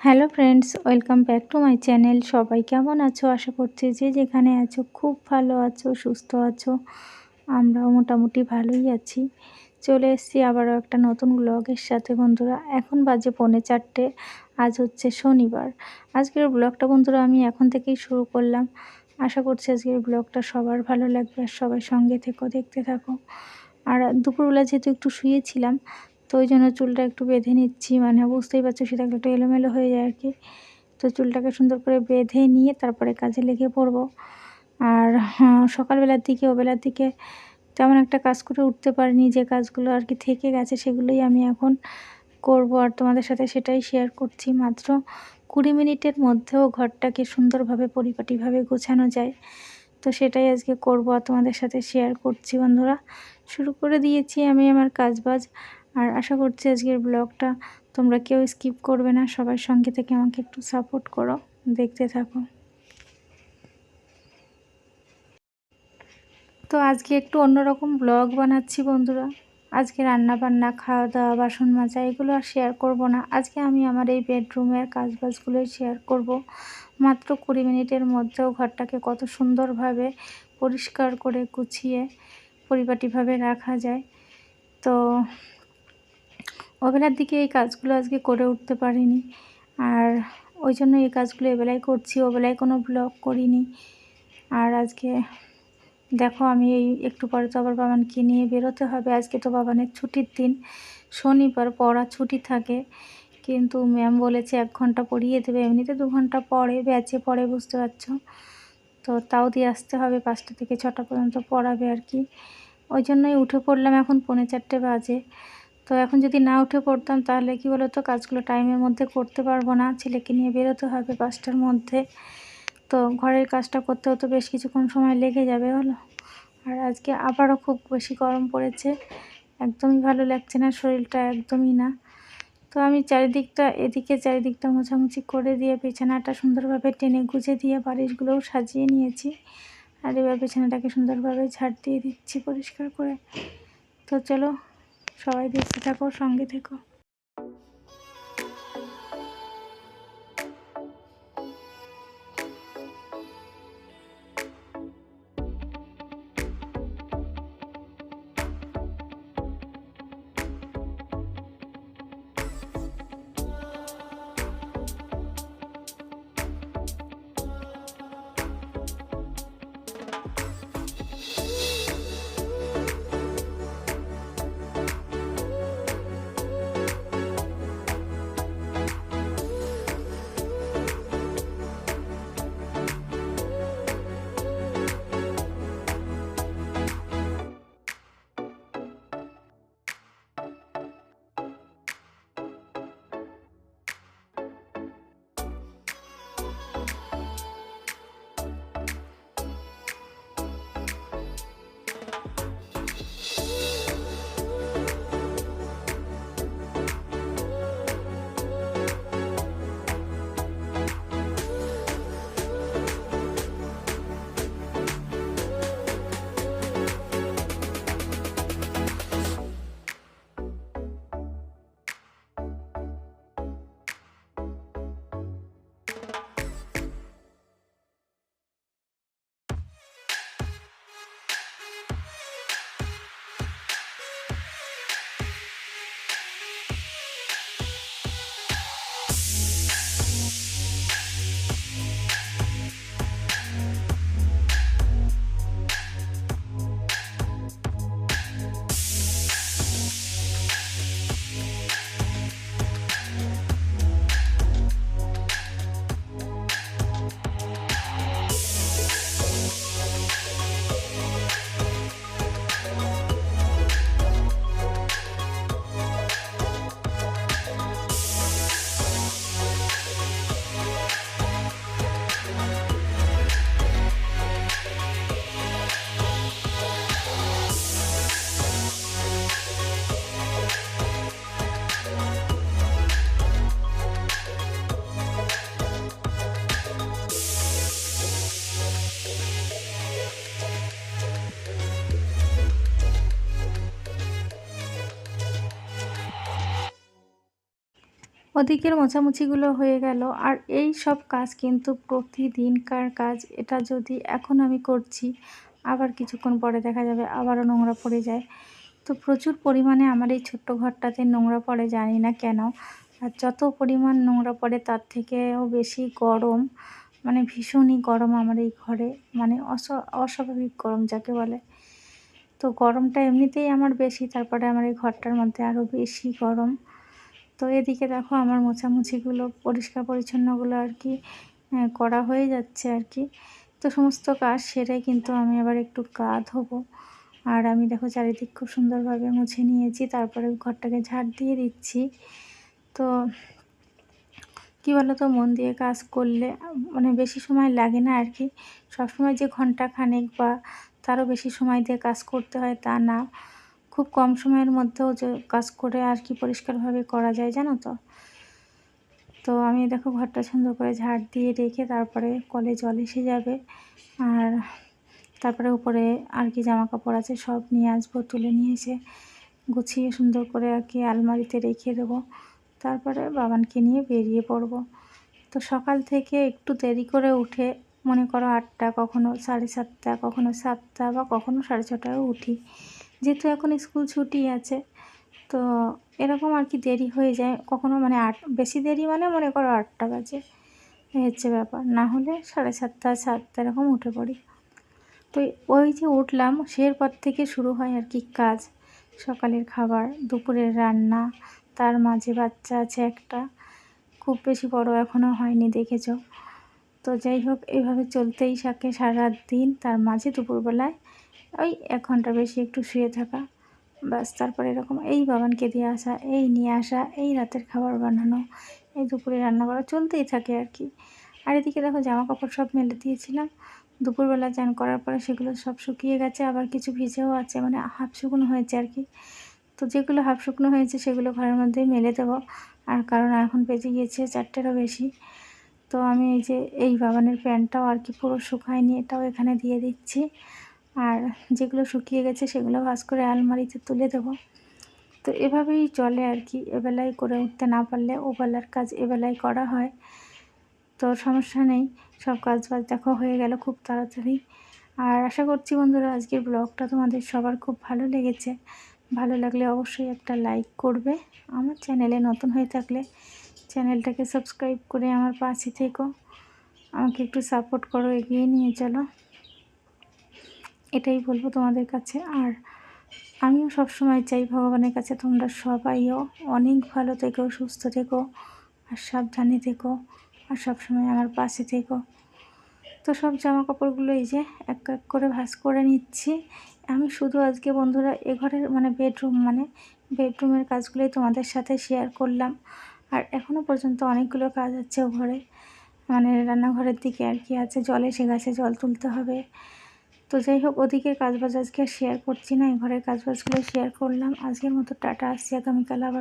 Hello friends, welcome back to my channel. সবাই কেমন আছো? আশা করছি যে যেখানে আছো খুব ভালো আছো, সুস্থ আছো। আমরাও মোটামুটি ভালোই আছি। চলে এসেছি আবারও একটা নতুন ব্লগের সাথে, বন্ধুরা। এখন বাজে পৌনে চারটে, আজ হচ্ছে শনিবার। আজকের ব্লগটা বন্ধুরা, আমি এখন থেকেই শুরু করলাম। আশা করছি আজকের ব্লগটা সবার ভালো লাগবে। আর সবাই সঙ্গে থেকো, দেখতে থাকো। আর দুপুরবেলা যেহেতু একটু শুয়েছিলাম তো ওই জন্য চুলটা একটু বেঁধে নিচ্ছি। মানে বুঝতেই পারছ সেটা একটু এলোমেলো হয়ে যায় আর কি তো চুলটাকে সুন্দর করে বেঁধে নিয়ে তারপরে কাজে লেগে পড়ব। আর হ্যাঁ, সকালবেলার দিকে ওবেলার দিকে তেমন একটা কাজ করে উঠতে পারিনি। যে কাজগুলো আর কি থেকে গেছে সেগুলোই আমি এখন করব। আর তোমাদের সাথে সেটাই শেয়ার করছি। মাত্র কুড়ি মিনিটের মধ্যেও ঘরটাকে সুন্দরভাবে পরিপাটিভাবে গোছানো যায়। তো সেটাই আজকে করব। আর তোমাদের সাথে শেয়ার করছি বন্ধুরা। শুরু করে দিয়েছি আমি আমার কাজবাজ। আর আশা করছি আজকের ব্লগটা তোমরা কেউ স্কিপ করবে না সবার সঙ্গে থেকে আমাকে একটু সাপোর্ট করো, দেখতে থাকো। তো আজকে একটু অন্যরকম ব্লগ বানাচ্ছি বন্ধুরা। আজকে রান্না বান্না খাওয়া দাওয়া বাসন মাজা এগুলো আর শেয়ার করব না। আজকে আমি আমার এই বেডরুমের কাজবাজগুলোই শেয়ার করব। মাত্র কুড়ি মিনিটের মধ্যেও ঘরটাকে কত সুন্দরভাবে পরিষ্কার করে গুছিয়ে পরিপাটিভাবে রাখা যায়। তো ওবেলার দিকে এই কাজগুলো আজকে করে উঠতে পারিনি। আর ওই জন্য এই কাজগুলো এবেলায় করছি, ওবেলায় কোনো ব্লগ করিনি। আর আজকে দেখো আমি এই একটু পরে তো আবার বাবানকে নিয়ে বেরোতে হবে। আজকে তো বাবানের ছুটির দিন। শনিবার পড়া ছুটি থাকে। কিন্তু ম্যাম বলেছে এক ঘণ্টা পড়িয়ে দেবে। এমনিতে দু ঘণ্টা পড়ে, ব্যাচে পড়ে, বুঝতে পারছ? তো তাও দিয়ে আসতে হবে। পাঁচটা থেকে ছটা পর্যন্ত পড়াবে আর কি। ওই জন্যই উঠে পড়লাম। এখন পৌনে চারটে বাজে। তো এখন যদি না উঠে পড়তাম তাহলে কি বলতো, কাজগুলো টাইমের মধ্যে করতে পারব না। ছেলেকে নিয়ে বেরোতে হবে পাঁচটার মধ্যে। তো ঘরের কাজটা করতে হতো, বেশ কিছুক্ষণ সময় লেগে যাবে হলো। আর আজকে আবারও খুব বেশি গরম পড়েছে। একদমই ভালো লাগছে না, শরীরটা একদমই না। তো আমি চারিদিকটা, এদিকে চারিদিকটা মোছামুছি করে দিয়ে বিছানাটা সুন্দরভাবে টেনে গুজে দিয়ে বালিশগুলোও সাজিয়ে নিয়েছি। আর এবার বিছানাটাকে সুন্দরভাবে ঝাড় দিয়ে দিচ্ছি পরিষ্কার করে। তো চলো সবাই বেঁচে থাকো সঙ্গে থেকো। ওদিকের মোছামুছিগুলো হয়ে গেল। আর এই সব কাজ কিন্তু প্রতিদিনকার কাজ। এটা যদি এখন আমি করছি, আবার কিছুক্ষণ পরে দেখা যাবে আবারও নোংরা পড়ে যায়। তো প্রচুর পরিমাণে আমার এই ছোট্ট ঘরটাতে নোংরা পড়ে জানি না কেন। আর যত পরিমাণ নোংরা পড়ে তার থেকেও বেশি গরম। মানে ভীষণই গরম আমার এই ঘরে। মানে অস, অস্বাভাবিক গরম যাকে বলে। তো গরমটা এমনিতেই আমার বেশি, তারপরে আমার এই ঘরটার মধ্যে আরও বেশি গরম। তো এদিকে দেখো আমার মোছামুছিগুলো, পরিষ্কার পরিচ্ছন্নগুলো আর কি করা হয়ে যাচ্ছে আর কি। তো সমস্ত কাজ সেরে কিন্তু আমি আবার একটু গা ধোবো। আর আমি দেখো চারিদিক খুব সুন্দরভাবে মুছে নিয়েছি, তারপরে ঘরটাকে ঝাড় দিয়ে দিচ্ছি। তো কী বলো তো মন দিয়ে কাজ করলে মানে বেশি সময় লাগে না আর কি। সবসময় যে ঘণ্টা খানেক বা তারও বেশি সময় দিয়ে কাজ করতে হয় তা না। খুব কম সময়ের মধ্যেও যে কাজ করে আর কি পরিষ্কারভাবে করা যায়, জানো তো? তো আমি দেখো ঘরটা সুন্দর করে ঝাড় দিয়ে রেখে তারপরে কলে জল এসে যাবে। আর তারপরে উপরে আর কি জামা কাপড় আছে সব নিয়ে আসব, তুলে নিয়ে এসে গুছিয়ে সুন্দর করে আর কি আলমারিতে রেখে দেবো। তারপরে বাবানকে নিয়ে বেরিয়ে পড়ব। তো সকাল থেকে একটু দেরি করে উঠে মনে করো আটটা, কখনো সাড়ে সাতটা, কখনো সাতটা বা কখনো সাড়ে ছটায়ও উঠি। যেহেতু এখন স্কুল ছুটি আছে, তো এরকম আর কি দেরি হয়ে যায়। কখনো মানে আট, বেশি দেরি মানে মনে করো আটটা বাজে। হচ্ছে ব্যাপার। না হলে সাড়ে সাতটা সাতটা এরকম উঠে পড়ি। তো ওই যে উঠলাম পর থেকে শুরু হয় আর কি কাজ। সকালের খাবার, দুপুরের রান্না, তার মাঝে বাচ্চা আছে একটা। খুব বেশি বড় এখনও হয়নি, দেখেছ? তো যাই হোক এইভাবে চলতেই থাকে সারা দিন তার মাঝে দুপুরবেলায় ওই এক ঘণ্টা বেশি একটু শুয়ে থাকা। ব্যাস, তারপরে এরকম এই বাবানকে দিয়ে আসা, এই নিয়ে আসা, এই রাতের খাবার বানানো, এই দুপুরে রান্না করা, চলতেই থাকে আর কি। আর এদিকে দেখো জামা কাপড় সব মেলে দিয়েছিলাম। দুপুরবেলা চান করার পরে সেগুলো সব শুকিয়ে গেছে, আবার কিছু ভিজেও আছে মানে হাফ শুকনো হয়েছে আর কি। তো যেগুলো হাফ শুকনো হয়েছে সেগুলো ঘরের মধ্যেই মেলে দেবো। আর কারণ এখন বেজে গিয়েছে চারটেরও বেশি। তো আমি এই যে এই বাগানের প্যান্টটাও আর কি পুরো শুকায়নি, এটাও এখানে দিয়ে দিচ্ছি। আর যেগুলো শুকিয়ে গেছে সেগুলো ভাস করে আলমারিতে তুলে দেবো। তো এভাবেই চলে আর কি এবেলায় করে উঠতে না পারলে ওবেলার কাজ এবেলায় করা হয়। তো সমস্যা নেই, সব কাজ বাজ দেখো হয়ে গেল খুব তাড়াতাড়ি। আর আশা করছি বন্ধুরা আজকের ব্লগটা তোমাদের সবার খুব ভালো লেগেছে। ভালো লাগলে অবশ্যই একটা লাইক করবে। আমার চ্যানেলে নতুন হয়ে থাকলে চ্যানেলটাকে সাবস্ক্রাইব করে আমার পাশে থেকো। আমাকে একটু সাপোর্ট করো, এগিয়ে নিয়ে চলো। এটাই বলব তোমাদের কাছে। আর আমিও সবসময় চাই ভগবানের কাছে তোমরা সবাইও অনেক ভালো থেকো, সুস্থ থেকো, আর সাবধানে থেকো, আর সবসময় আমার পাশে থেকো। তো সব জামা কাপড়গুলো এই যে এক এক করে ভাস করে নিচ্ছি। আমি শুধু আজকে বন্ধুরা এ ঘরের মানে বেডরুম মানে বেডরুমের কাজগুলোই তোমাদের সাথে শেয়ার করলাম। আর এখনও পর্যন্ত অনেকগুলো কাজ আছে ও ঘরে। মানে রান্নাঘরের দিকে আর কি আছে, জল এসে গেছে জল তুলতে হবে। তো যাই হোক, ওদিকের কাজবাজ আজকে শেয়ার করছি না। এই ঘরের কাজবাজগুলো শেয়ার করলাম। আজকের মতো টাটা, আসছি আগামীকাল আবার।